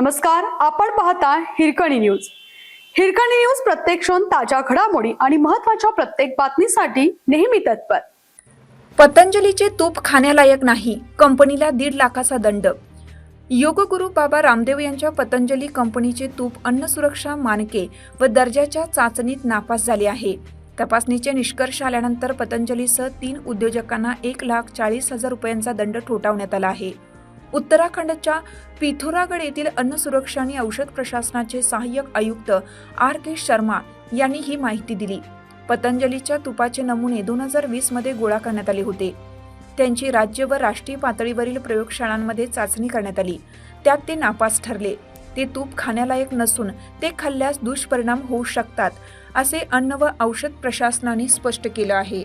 नमस्कार आपण पाहता हिरकणी न्यूज. हिरकणी न्यूज प्रत्येक क्षण ताज्या घडामोडी आणि महत्त्वाच्या प्रत्येक बातमीसाठी नेहमी तत्पर. पतंजलीचे तूप खाण्यालायक नाही कंपनीला दीड लाखाचा दंड. योगगुरु बाबा रामदेव यांच्या पतंजली कंपनीचे तूप अन्न सुरक्षा मानके व दर्जाच्या चाचणीत नापास झाले आहे. तपासणीचे निष्कर्ष आल्यानंतर पतंजलीसह तीन उद्योजकांना एक लाख चाळीस हजार रुपयांचा दंड ठोठावण्यात आला आहे. उत्तराखंडच्या पिथोरागड येथील अन्न सुरक्षा आणि औषध प्रशासनाचे सहाय्यक आयुक्त आर के शर्मा यांनी ही माहिती दिली. पतंजलीच्या तुपाचे नमुने दोन हजार वीसमध्ये गोळा करण्यात आले होते. त्यांची राज्य व राष्ट्रीय पातळीवरील प्रयोगशाळांमध्ये चाचणी करण्यात आली. त्यात ते नापास ठरले. ते तूप खाण्यालायक नसून ते खाल्ल्यास दुष्परिणाम होऊ शकतात असे अन्न व औषध प्रशासनाने स्पष्ट केलं आहे.